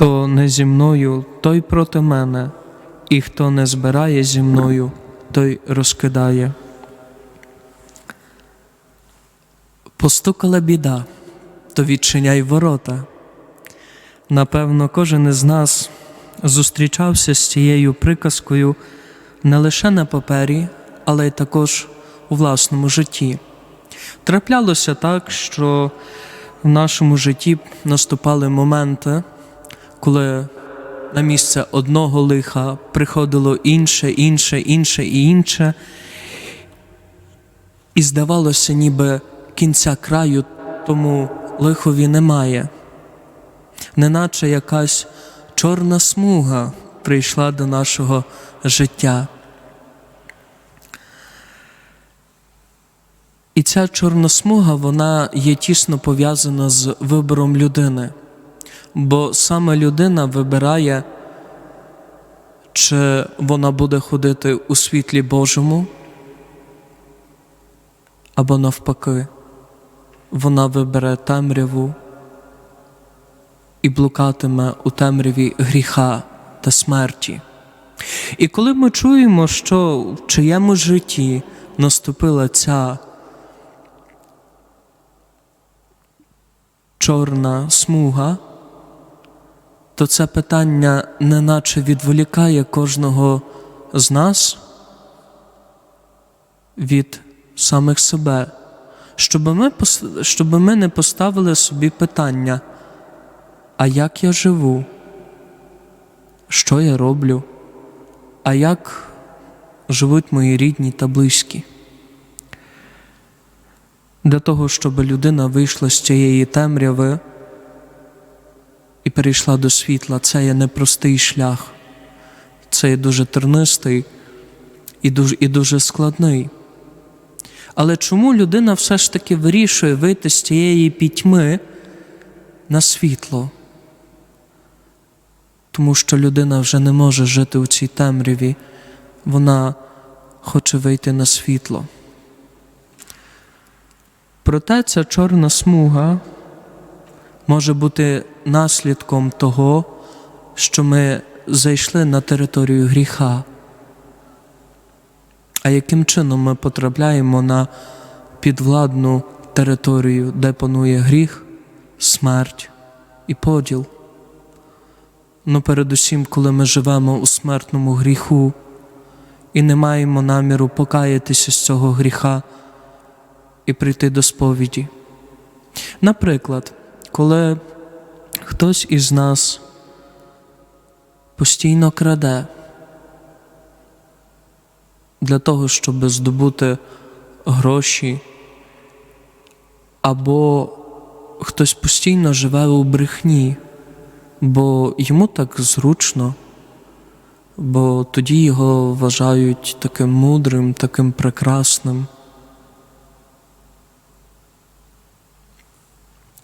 Хто не зі мною, той проти мене, і хто не збирає зі мною, той розкидає. Постукала біда, то відчиняй ворота. Напевно, кожен із нас зустрічався з цією приказкою не лише на папері, але й також у власному житті. Траплялося так, що в нашому житті наступали моменти, коли на місце одного лиха приходило інше, інше, інше і інше, і здавалося, ніби кінця краю тому лихові немає, неначе якась чорна смуга прийшла до нашого життя. І ця чорна смуга вона є тісно пов'язана з вибором людини, бо саме людина вибирає, чи вона буде ходити у світлі Божому, або навпаки, вона вибере темряву і блукатиме у темряві гріха та смерті. І коли ми чуємо, що в чиєму житті наступила ця чорна смуга, то це питання неначе відволікає кожного з нас? Від самих себе, щоб ми, щоб ми не поставили собі питання, а як я живу, що я роблю, а як живуть мої рідні та близькі. Для того, щоб людина вийшла з цієї темряви перейшла до світла, це є непростий шлях, це є дуже тернистий і дуже, і дуже складний. Але чому людина все ж таки вирішує вийти з цієї пітьми на світло? Тому що людина вже не може жити у цій темряві, вона хоче вийти на світло. Проте ця чорна смуга може бути наслідком того, що ми зайшли на територію гріха. А яким чином ми потрапляємо на підвладну територію, де панує гріх, смерть і поділ? Ну, передусім, коли ми живемо у смертному гріху і не маємо наміру покаятися з цього гріха і прийти до сповіді. Наприклад, коли хтось із нас постійно краде для того, щоб здобути гроші, або хтось постійно живе у брехні, бо йому так зручно, бо тоді його вважають таким мудрим, таким прекрасним.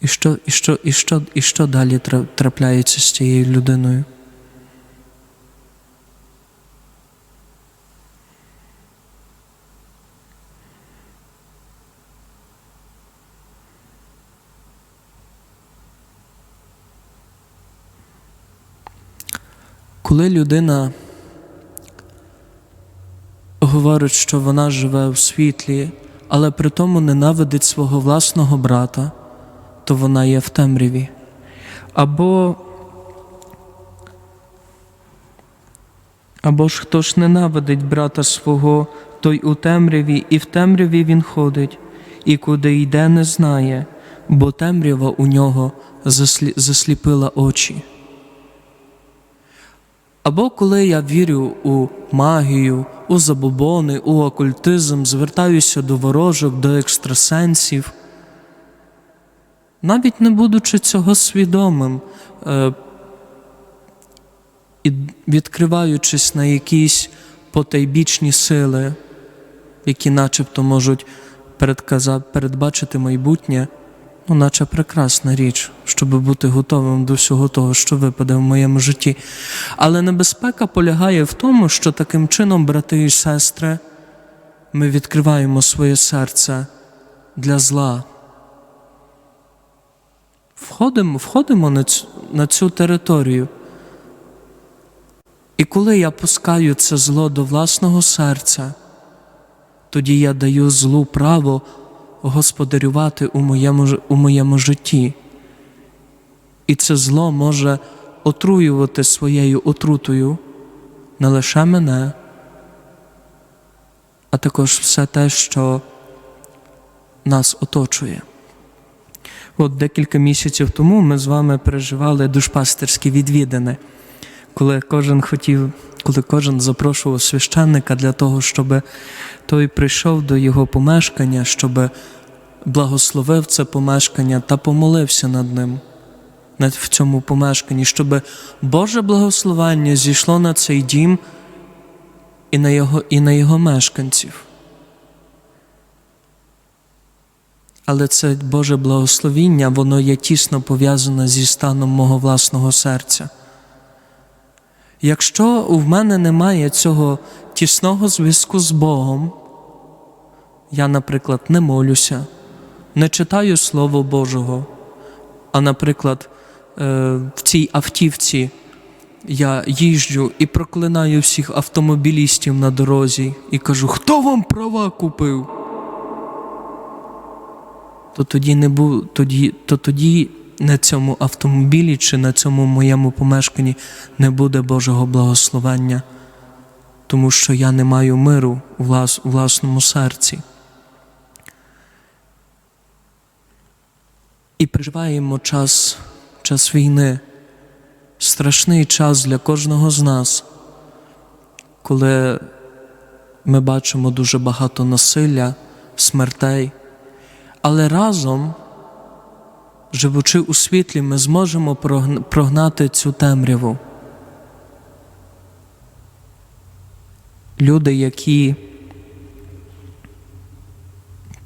І що, і що, і що, і що далі трапляється з цією людиною? Коли людина говорить, що вона живе в світлі, але при тому ненавидить свого власного брата, то вона є в темряві. Або, або ж хто ж ненавидить брата свого, той у темряві, і в темряві він ходить, і куди йде, не знає, бо темрява у нього заслі, засліпила очі. Або коли я вірю у магію, у забобони, у окультизм, звертаюся до ворожок, до екстрасенсів, навіть не будучи цього свідомим, е, і відкриваючись на якісь потайбічні сили, які начебто можуть передбачити майбутнє, ну, наче прекрасна річ, щоб бути готовим до всього того, що випаде в моєму житті. Але небезпека полягає в тому, що таким чином, брати і сестри, ми відкриваємо своє серце для зла. Входимо, входимо на, цю, на цю територію. І коли я пускаю це зло до власного серця, тоді я даю злу право господарювати у моєму, у моєму житті. І це зло може отруювати своєю отрутою не лише мене, а також все те, що нас оточує. От декілька місяців тому ми з вами переживали душпастерські відвідини, коли кожен хотів, коли кожен запрошував священника для того, щоб той прийшов до його помешкання, щоб благословив це помешкання та помолився над ним, над в цьому помешканні, щоб Боже благословення зійшло на цей дім і на його, і на його мешканців. Але це Боже благословіння, воно є тісно пов'язане зі станом мого власного серця. Якщо в мене немає цього тісного зв'язку з Богом, я, наприклад, не молюся, не читаю Слово Божого, а, наприклад, е, в цій автівці я їжджу і проклинаю всіх автомобілістів на дорозі і кажу, хто вам права купив? То тоді не бу, тоді, то тоді на цьому автомобілі чи на цьому моєму помешканні не буде Божого благословення, тому що я не маю миру у, влас, у власному серці. І переживаємо час, час війни, страшний час для кожного з нас, коли ми бачимо дуже багато насилля, смертей. Але разом, живучи у світлі, ми зможемо прогнати цю темряву. Люди, які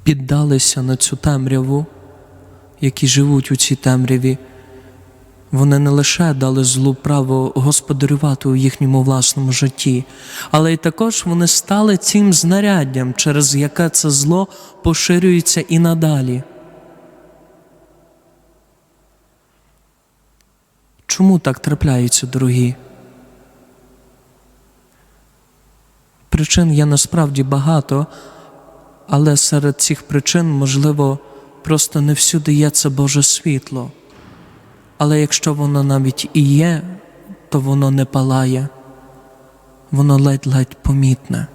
піддалися на цю темряву, які живуть у цій темряві, вони не лише дали злу право господарювати у їхньому власному житті, але й також вони стали цим знаряддям, через яке це зло поширюється і надалі. Чому так трапляється, дорогі? Причин є насправді багато, але серед цих причин, можливо, просто не всюди є це Боже світло. Але якщо воно навіть і є, то воно не палає, воно ледь-ледь помітне.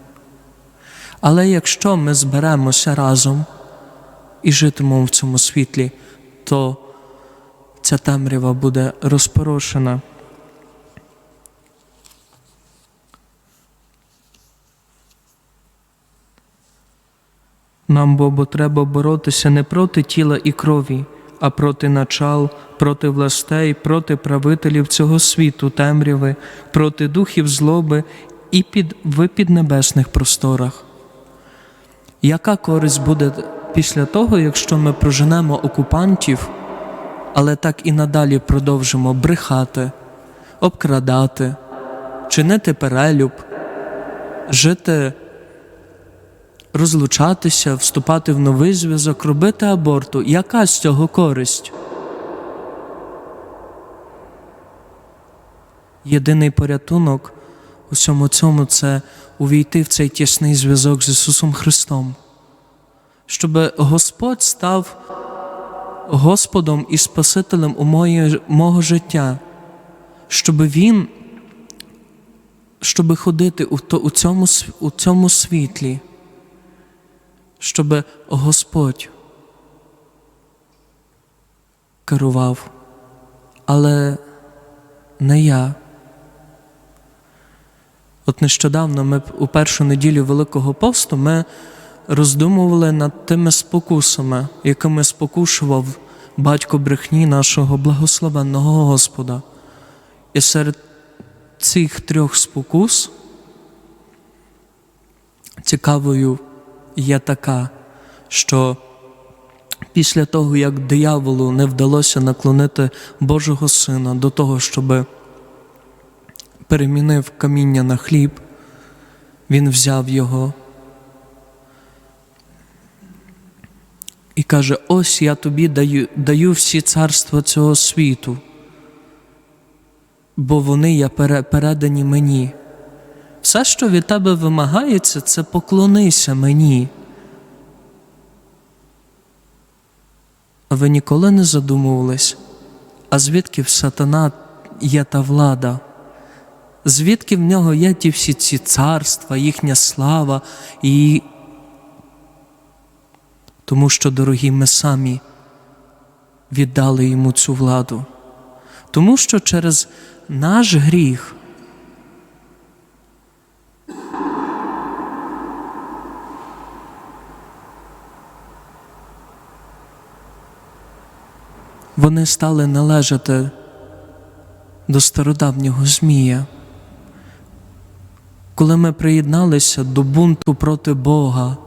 Але якщо ми зберемося разом і житимемо в цьому світлі, то ця темрява буде розпорошена. Нам бо треба боротися не проти тіла і крові, а проти начал, проти властей, проти правителів цього світу, темряви, проти духів злоби і під, в піднебесних просторах. Яка користь буде після того, якщо ми проженемо окупантів, але так і надалі продовжимо брехати, обкрадати, чинити перелюб, жити розлучатися, вступати в новий зв'язок, робити аборту. Яка з цього користь? Єдиний порятунок у всьому цьому це увійти в цей тісний зв'язок з Ісусом Христом, щоб Господь став Господом і Спасителем у моє, мого життя, щоб Він, щоб ходити у, то, у, цьому, у цьому світлі щоб Господь керував, але не я. От нещодавно ми у першу неділю Великого посту ми роздумували над тими спокусами, якими спокушував батько брехні нашого благословенного Господа. І серед цих трьох спокус цікавою є така, що після того, як дияволу не вдалося наклонити Божого Сина до того, щоб перемінив каміння на хліб, він взяв його і каже: Ось я тобі даю, даю всі царства цього світу, бо вони пере- передані мені. Все, що від тебе вимагається, це поклонися мені. А ви ніколи не задумувались, а звідки в сатана є та влада? Звідки в нього є ті всі ці царства, їхня слава і. Тому що, дорогі, ми самі віддали йому цю владу. Тому що через наш гріх вони стали належати до стародавнього Змія. Коли ми приєдналися до бунту проти Бога,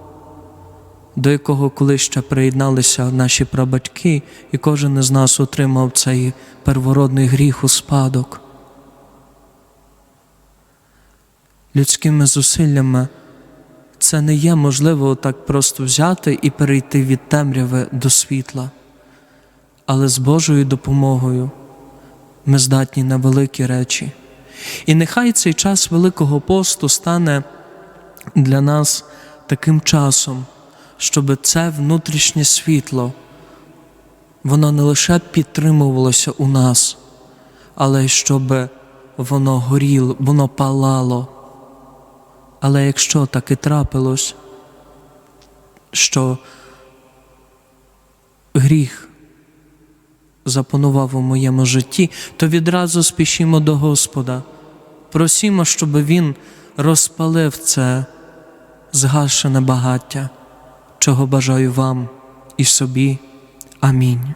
до якого колись ще приєдналися наші прабатьки, і кожен із нас отримав цей первородний гріх у спадок. Людськими зусиллями це не є можливо так просто взяти і перейти від темряви до світла, але з Божою допомогою ми здатні на великі речі. І нехай цей час Великого посту стане для нас таким часом, щоб це внутрішнє світло, воно не лише підтримувалося у нас, але щоб воно горіло, воно палало. Але якщо так і трапилось, що гріх запанував у моєму житті, то відразу спішімо до Господа. Просімо, щоб Він розпалив це згашене багаття, чого бажаю вам і собі. Амінь.